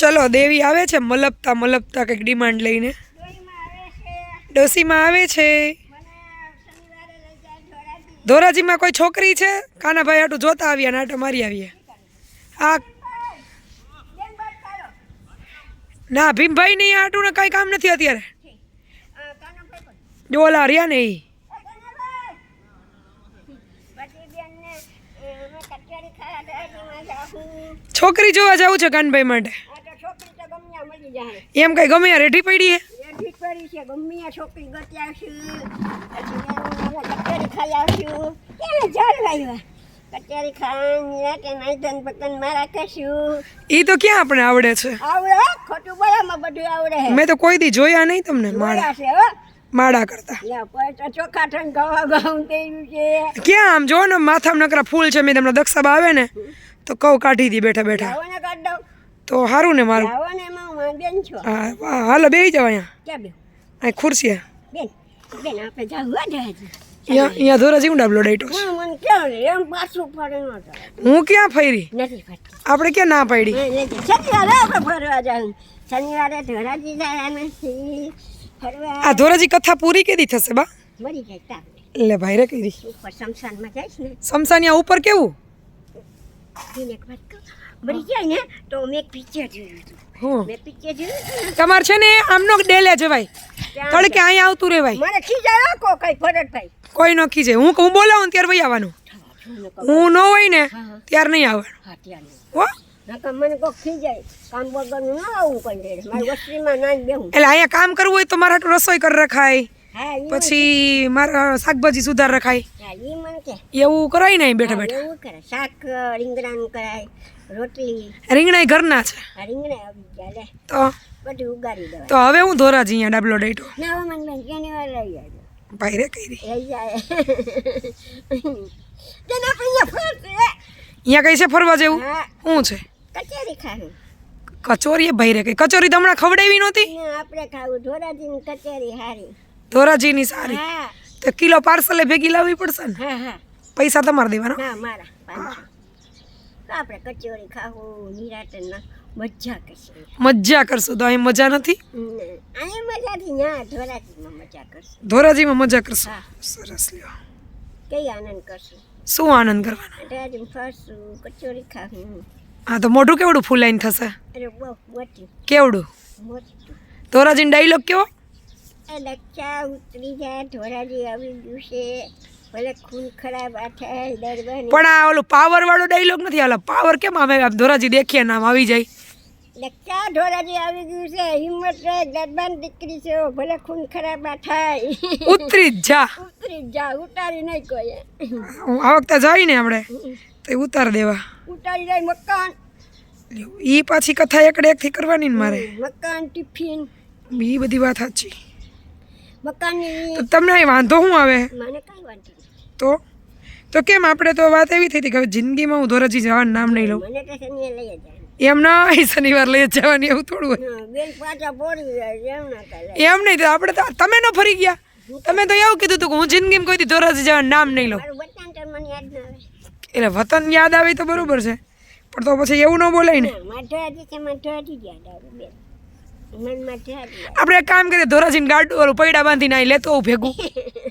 ચલો, દેવી આવે છે? મલપતા મલપતા કંઈક ડિમાન્ડ લઈને. ડોસીમાં આવે છે? ધોરાજીમાં કોઈ છોકરી છે? કાનાભાઈ આટું જોતા આવ્યા આટો મારી આવીએ. આ ના, ભીમભાઈ નહીં આટું ને કાંઈ કામ નથી અત્યારે. ડોલા રહ્યા ને એ છોકરી જોવા જવું છે કાનભાઈ માટે. એમ કઈ ગમે યાર રેઢી પડી હે? છોકરી ગતી આવશું કચેરી ખાઈ આવશું. એને જળ વાગ્યા કચેરી ખાઈ રાતે નાઈધન પતન મારા કશું ઈ તો ક્યાં આપણે આવડે છે? આવડે ખોટું બોલામાં બધું આવડે મેં તો કોઈ દી જોયા નહીં તમને માળા. છે હો. માળા કરતા. ચોખા થઈને ગવા ગાઉં તેયું છે. ક્યાં આમ જો ને માથામાં નકરા ફૂલ છે મેં તમને દક્ષાબા આવે ને તો કઉ કાઢી દી બેઠા બેઠા તો સારું ને મારું. હું બેન જવા હા હાલો જાવ અહીંયા. ક્યાં અહીં ખુરશી. બેન બેન આપણે જાવું અહીંયા ધોરાજી હું ક્યાં ફરી? નથી ફરતી. આપણે ક્યાં ના પડી? શનિવારે આપણે ફરવા જાઉં. શનિવારે ધોરાજી જાય નથી ફરવા. આ ધોરાજી કથા પૂરી કેદી થશે બા? મરી જાય તાપ એટલે ભાઈ રે કીધી. ઉપર શમશાનમાં જઈશ ને. શમશાન ઉપર કેવું? એક વાત કહું જાય ને તો મેં એક પિક્ચર જોયું હતું. હું? મેં પિક્ચર જોયું તમારે છે ને આમનો ડેલે જવાય તડકે અહીંયા આવતું રહેવાય મને ખીજાયો કો કઈ ફરજભાઈ કોઈ ન ખીજે. હું હું બોલાવું ત્યારે ભાઈ આવવાનું. હું ન હોય ને ત્યારે નહીં આવવાનું. હા ખીજાય. એટલે અહીંયા કામ કરવું હોય તો મારા રસોઈ કરી રખાય. પછી મારા શાકભાજી સુધાર રખાય. એવું કરાય ને બેઠા બેઠા. શાક રીંગણાનું કરાય. રોટલી. રીંગણા ઘરના છે. રીંગણા આવી તો? બધું ઉગાડી દેવાય. તો હવે હું ધોરાજી અહીંયા ડાબલો ડેટો. ના હવે મને બેન કેની વાર લઈ આવજો. ભાઈ રે કઈ રે લઈ જાય. તેને આપણે અહીંયા અહીંયા કઈ છે ફરવા જેવું? શું છે? કચેરી ખાવી. કચોરી ભાઈ રે કઈ. કચોરી તો હમણાં ખવડાવી નહોતી? આપણે ખાવું. ધોરાજીની કચેરી હારી. ધોરાજીની સારી. હા. તો કિલો પાર્સલે ભેગી લાવવી પડશે ને? પૈસા તમારે દેવાના? મારા તો આપણે કચોરી ખાવું નિરાતનના મજા કરશું. મજા કરશું તો અહીં મજા નથી? અહીંયા મજાથી ના ધોરાજીમાં મજા કરશું. ધોરાજીમાં મજા કરશું? હા. સરસ લ્યો. કઈ આનંદ કરશું? શું આનંદ કરવાનો? ધોરાજી ફરશું કચોરી ખાવું. હા તો મોઢું કેવડું ફૂલાઈને થશે? અરે બહુ મોટું. કેવડું? મોટું. ધોરાજીનો ડાયલોગ કેવો? એ લચ્છા ઉતરી જાય ધોરાજી આવી ગયું છે. ભલે ખૂન ખરાબ આ પણ આ ઓલું પાવર વાળો ડાયલોગ નથી આલા પાવર કેમ આવે? ધોરાજી દેખીએ નામ આવી જાય. ક્યાં ધોરાજી આવી ગયું છે? હિંમત રહે દરબાર દીકરી છે. ભલે ખૂન ખરાબ આ થાય. ઉતરી જ જા. ઉતરી જ જા ઉતારી નહીં કોઈ. આ વખતે જાય ને આપણે તો ઉતાર દેવા. ઉતારી જાય મકાન. એ પાછી કથા એકડે એકથી કરવાની ને મારે. મકાન ટિફિન. એ બધી વાત સાચી. મકાન તમને વાંધો શું આવે? તો? તો કેમ આપણે તો વાત એવી થઈ હતી કે હવે જિંદગીમાં હું ધોરાજી જવાનું નામ નહીં લઉં. એમ ના શનિવાર લઈ જ જવાની એવું થોડું હોય. એમ નહીં તો આપણે તો તમે ન ફરી ગયા. તમે તો એવું કીધું હતું કે હું જિંદગીમાં કોઈ ધોરાજી જવાનું નામ નહીં લઉં. એટલે વતન યાદ આવે તો બરોબર છે. પણ તો પછી એવું ન બોલાય ને. આપણે એક કામ કરીએ ધોરાજીને ગાડું ઓલું પૈડા બાંધીને અહીં લેતો આવું ભેગું.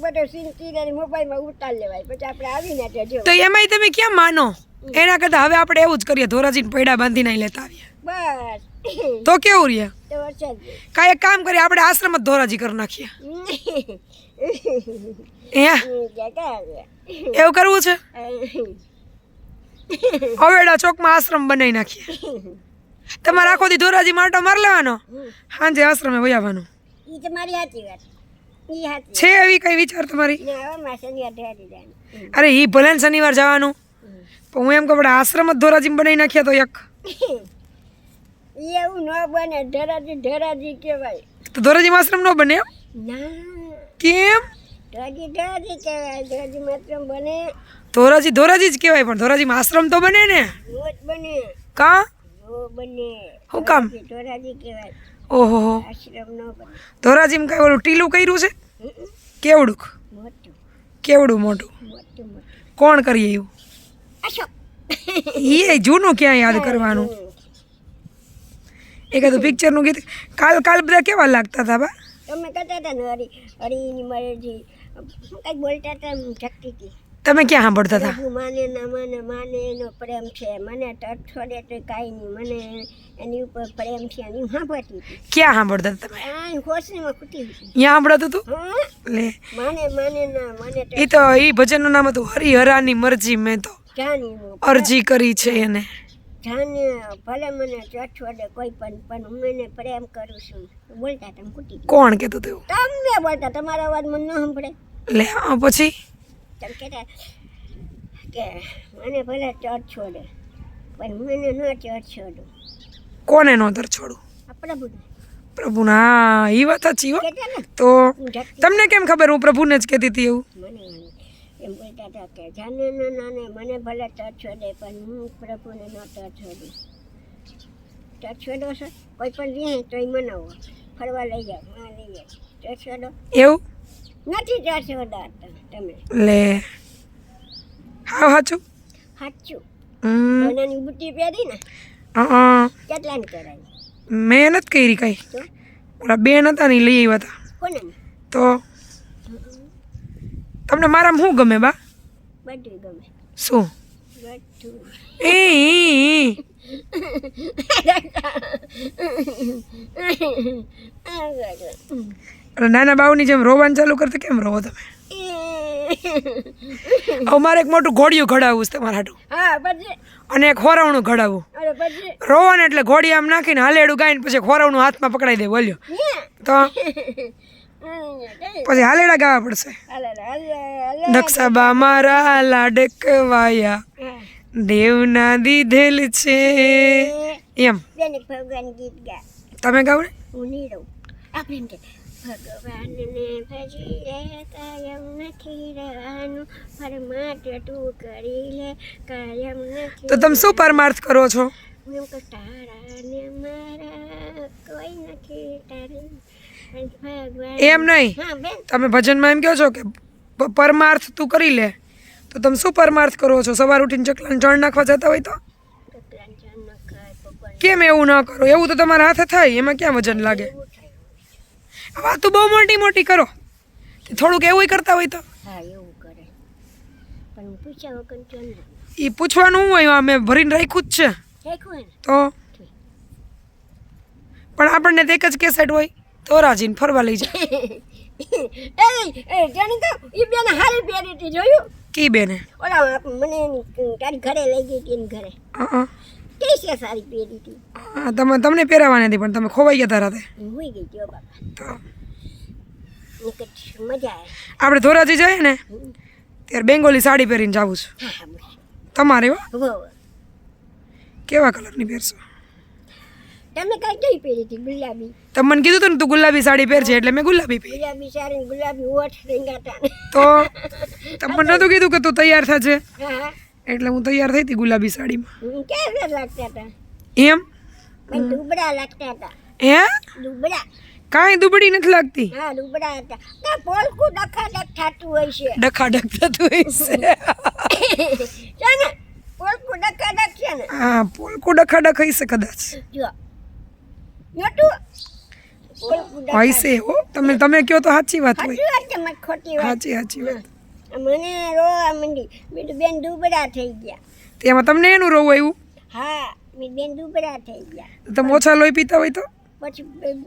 બધો સીન મોબાઈલમાં ઉતાર લેવાય. પછી આપણે આવીને તો એમાંય તમે ક્યાં માનો? એના કરતા હવે આપણે એવું જ કરીએ ધોરાજીને પૈડા બાંધીને નહીં લેતા આવીએ. બસ. તો કેવું રે કાંઈ એક કામ કરીએ આપણે આશ્રમ જ ધોરાજી કરી નાખીએ. એવું કરવું છે? હવેડા ચોકમાં આશ્રમ બનાવી નાખીએ. તમારે આખો દી ધોરાજી માટો માર લેવાનો? સાંજે આશ્રમે વયાવાનું. આવવાનું તમારી સાચી વાત. છે એવી કઈ વિચાર તમારી? ધોરાજી અરે ઈ ભલે શનિવાર જવાનું. પણ હું એમ કહું આશ્રમ જ ધોરાજી બનાવી નાખીએ તો એક. એવું ન બને ધોરાજી ધોરાજી કહેવાય. તો ધોરાજીમાં આશ્રમ ન બને ના. કેમ? ધોરાજી ધોરાજી કહેવાય. ધોરાજી આશ્રમ બને. ધોરાજી ધોરાજી જ કહેવાય પણ ધોરાજીમાં આશ્રમ તો બને ને. બને. કા? બને. હું કામ? ધોરાજી ધોરાજી કહેવાય. ઓહો. ધોરાજીમાં કઈ ઓલું ટીલું કર્યું છે? કેવડું કેવડું મોટું? કોણ કરીએ એવું? એ જૂનું ક્યાં યાદ કરવાનું? એકાદું પિક્ચરનું ગીત કાલ કાલ બધા કેવા લાગતા હતા બા? તમે કહેતા હતા ને હરી હરીની મરજી કંઈક બોલતા હતા શક્તિ તમે ક્યાં સાંભળતા હતા? માને ના માને માને એનો પ્રેમ છે. મને ટચ તો કાંઈ નહીં. મને એની ઉપર પ્રેમ છે એની સાંભળતી ક્યાં સાંભળતા હતા તમે? આ હોશનીમાં ખૂટી અહીંયા સાંભળતું હતું? લે. માને માને ના મને એ તો એ ભજનનું નામ હતું હરિહરાની મરજી મેં તો અરજી કરી છે એને. જાને ભલે મને ટચ કોઈ પણ પણ હું એને પ્રેમ કરું છું. બોલતા તમે ખૂટી કોણ કહેતું તેવું? તમે બોલતા તમારો અવાજ મને ન સાંભળે. લે પછી? તમે કહેતા કે મને ભલે ચર્ચ છોડે પણ હું એને ન ચર્ચ છોડું. કોને નો તર છોડું? પ્રભુના. હા એ વાત સાચી હો. તો તમને કેમ ખબર? હું પ્રભુને જ કહેતી હતી એવું. મને એમ બોલતા હતા કે જાને ન નાને મને ભલે ટચ છોડે પણ હું પ્રભુને ન ટચ છોડું. ટચ છોડો છો? કોઈ પણ રહે તો એ મનાવો. ફરવા લઈ જાઓ હા લઈ જાઓ. ટચ છોડો. એવું? નથી જશો તમે. લે. હા સાચું સાચું સોનાની બુટ્ટી પહેરી ને હા. કેટલાને કરાવી મેં નથી કરી કઈ. ઓલા બેન હતા ને લઈ આવ્યા હતા. કોને તો? તમને મારામાં શું ગમે બા? બધું ગમે. શું? એ. એટલે નાના બાવની જેમ રોવાનું ચાલુ કરતા કેમ રોવો તમે? હવે મારે એક મોટું ઘોડિયું ઘડાવવું છે તમારા હાટું. અને એક ખોરાવણું ઘડાવવું રોવો ને એટલે ઘોડી આમ નાખીને હાલેડું ગાઈને પછી ખોરાવણું હાથમાં પકડાઈ દે બોલ્યો. તો પછી હાલેડા ગાવા પડશે. નકશાબા મારા લાડકવાયા. દેવના દીધેલ છે. એમ. તમે ગાવ ને હું નહીં રહું. આપણે એમ કે ભગવાનને ભજી રે કાયમ નથી રહેવાનું. પરમાર્થ તું કરી લે કાયમ નથી તો તમે શું પરમાર્થ કરો છો? હું તો તારાને મારા કોઈ નથી તારી. ભગવાન એમ નહીં. તમે ભજનમાં એમ કહો છો કે પરમાર્થ તું કરી લે તો તમે શું પરમાર્થ કરો છો? સવાર ઉઠીને ચકલાને ચણ નાખવા જતા હોય તો? કેમ એવું ન કરો? એવું તો તમારા હાથે થાય એમાં ક્યાં વજન લાગે? વાતો બહુ મોટી મોટી કરો. થોડુંક એવું કરતા હોય તો. હા એવું કરે. પણ પૂછ્યા વગર ચાલ એ પૂછવાનું હોય આ મેં ભરીને રાખ્યું જ છે. તો? પણ આપણને તો એક જ કેસેટ હોય તો રાજીને ફરવા લઈ જાય જાણી તો એ બેન હારી પહેરી જોયું? કી બેને? ઓલા મને તારી ઘરે લઈ ગઈ હતી ઘરે. કે સારી પહેરી હતી. હા તમે તમને પહેરાવાની હતી પણ તમે ખોવાઈ ગયા તારા હોઈ ગઈ ગયો બાપા. તો નીકળ મજા આવે. આપણે ધોરાજી જઈએ ને ત્યારે બેંગોલી સાડી પહેરીને જાવું છું. તમારે હો કેવા કલરની પહેરશો? તમે કઈ કઈ પહેરી હતી ગુલાબી? તમને કીધું તું ને તું ગુલાબી સાડી પહેરજે એટલે મેં ગુલાબી પહેરી. ગુલાબી સાડી ગુલાબી ઓઠ રીંગાતા તો તમને મને નહોતું કીધું કે તું તૈયાર થજે? હા. એટલે હું તૈયાર થઈ હતી ગુલાબી સાડીમાં. હું કેવા લાગતા હતા? એમ? દુબડા લાગતા હતા. હે? કાંઈ દુબળી નથી લાગતી? હા દુબડા હતા. ના પોલકું ડખા ડખ થતું હોય છે? ડખા ડખ થતું હશે છે. ને પોલકું ડખા ડખ છે ને? હા પોલકું ડખા ડખ હશે કદાચ. જો. ડખા હો. તમે તમે કહો તો સાચી વાત હોય. સાચી સાચી વાત. મને રોવા મંડી. બીજું બેન દુબળા થઈ ગયા. તેમાં તમને એનું રોવું આવ્યું? હા મેં બેન દુબળા થઈ ગયા. તમે ઓછા લોહી પીતા હોય તો? પછી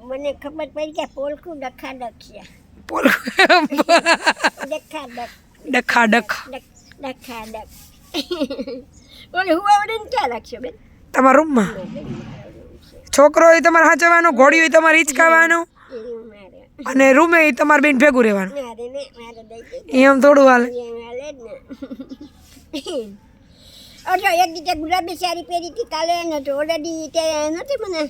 મને ખબર પડી કે પોલકું ડખા ડખ્યા પોલકું ડખા ડખ. ડખા ડખ. ડખ ડખા ઓલે હું આવડે ક્યાં રાખશે બેન? તમારા રૂમમાં? છોકરો એ તમારે હાચવાનો ઘોડી હોય તમારે હિંચકાવાનું. અને રૂમે એ તમારે બેન ભેગું રહેવાનું. ને એમ થોડું હાલે. ને. અચ્છા એક રીતે ગુલાબી સાડી પહેરી હતી કાલે એને તો ઓલરેડી તે નથી મને.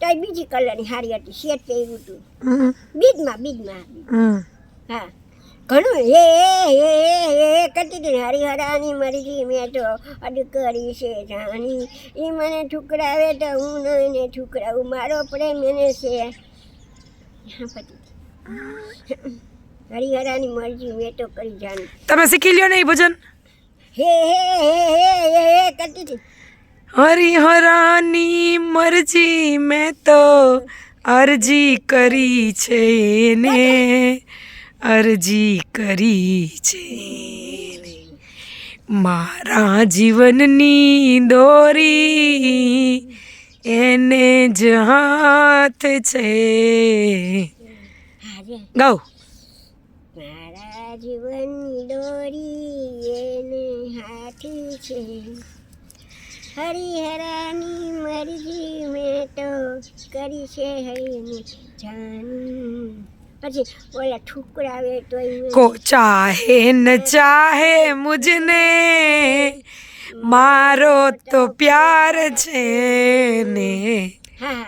તો બીજી કલરની સારી હતી શેટ પહેર્યું હતું બીજમાં બીજમાં. હા. ઘણું હે હે હે કરતી હતી ને હરિહરાની મરજી મેં તો અડ કરી છે જાણી. એ મને ઠુકરાવે તો હું નહીં એને ઠુકરાવું મારો પ્રેમ એને છે. હરિહરાની મરજી મેં તો કરી જાણી. તમે શીખી લ્યો ને એ ભજન? હે હે હે હે હે હે કરતી હતી. હરિહરાની મરજી મેં તો અરજી કરી છે ને. અરજી કરી છે મારા જીવનની દોરી એને જ હાથ છે. ગાઉ મારા જીવન દોરી એને હાથ છે. હરિહરાની મરજી મેં તો કરી છે હરિની જાની પછી ઓલા ઠુકરાવે તો કો ચાહે ન ચાહે મુજને. મારો તો પ્યાર છે ને. હા.